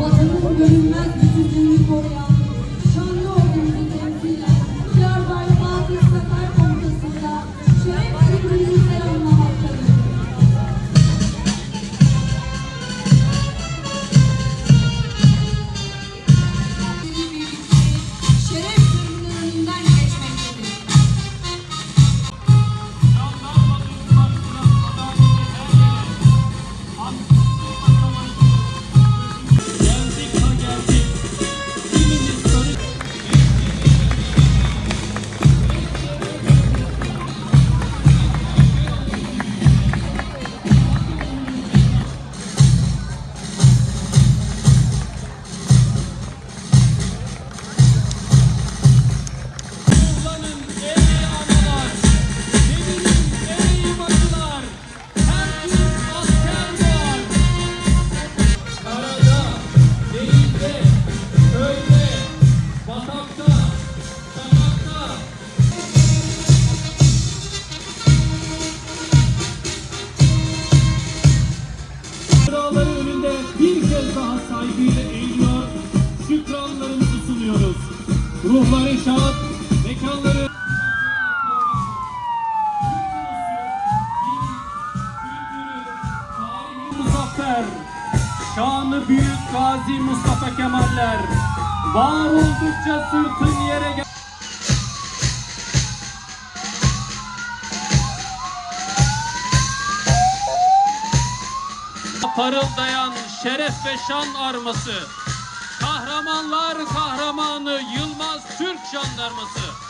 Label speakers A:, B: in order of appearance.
A: Vatanın görünmez bütünlüğünü koruyan
B: daha saygıyla eğiliyor, şükranlarımızı sunuyoruz. Ruhları şad, mekanları... Muzaffer, şanı büyük Gazi Mustafa Kemaller, var oldukça sırtın yere gel... Parıldayan şeref ve şan arması, kahramanlar kahramanı Yılmaz Türk Jandarması.